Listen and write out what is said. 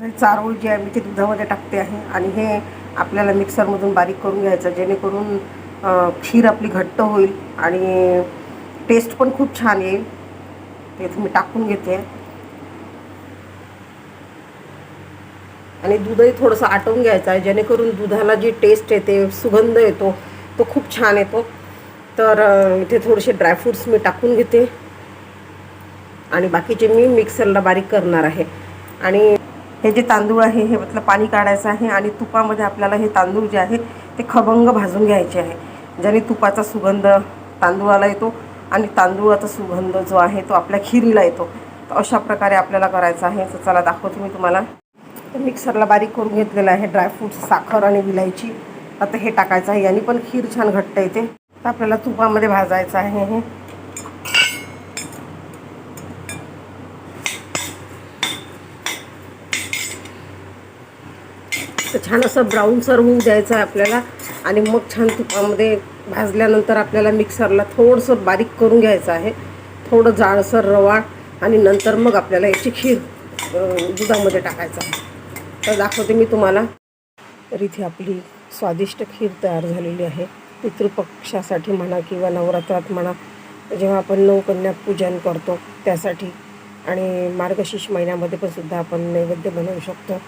चारोळ जे आहे मी ते दुधामध्ये टाकते आहे आणि हे आपल्याला मिक्सरमधून बारीक करून घ्यायचं जेणेकरून खीर आपली घट्ट होईल आणि टेस्ट पण खूप छान येईल. ते मी टाकून घेते. आणि दूधही थोडंसं आटवून घ्यायचं आहे जेणेकरून दुधाला जी टेस्ट येते सुगंध येतो तो खूप छान येतो. तर इथे थोडेसे ड्रायफ्रूट्स मी टाकून घेते. आणि बाकीचे मी मिक्सरला बारीक करणार आहे. आणि हे जे तांदूळ आहे हे मतलब पाणी काढायचं आहे आणि तुपामध्ये आपल्याला हे तांदूळ जे आहे ते खभंग भाजून घ्यायचे आहे. ज्याने तुपाचा सुगंध तांदूळाला येतो आणि तांदूळाचा सुगंध जो आहे तो आपल्या खिरीला येतो. तर अशा प्रकारे आपल्याला करायचं आहे. तर चला दाखवतो मी तुम्हाला. मिक्सरला बारीक करून घेतलेलं आहे ड्रायफ्रूट्स साखर आणि विलायची. आता हे टाकायचं आहे. याने पण खीर छान घट्ट येते. तर आपल्याला तुपामध्ये भाजायचं आहे हे. तर छान असं ब्राऊनसर होऊ द्यायचं आहे आपल्याला. आणि मग छान तुपामध्ये भाजल्यानंतर आपल्याला मिक्सरला थोडंसं बारीक करून घ्यायचं आहे. थोडं जाडसर रवा आणि नंतर मग आपल्याला याची खीर दुधामध्ये टाकायचं आहे. तर दाखवते मी तुम्हाला. तर इथे आपली स्वादिष्ट खीर तयार झालेली आहे. पितृपक्षासाठी म्हणा किंवा नवरात्रात म्हणा जेव्हा आपण नवकन्या पूजन करतो त्यासाठी. आणि मार्गशीर्ष महिन्यामध्ये पण सुद्धा आपण नैवेद्य बनवू शकतो.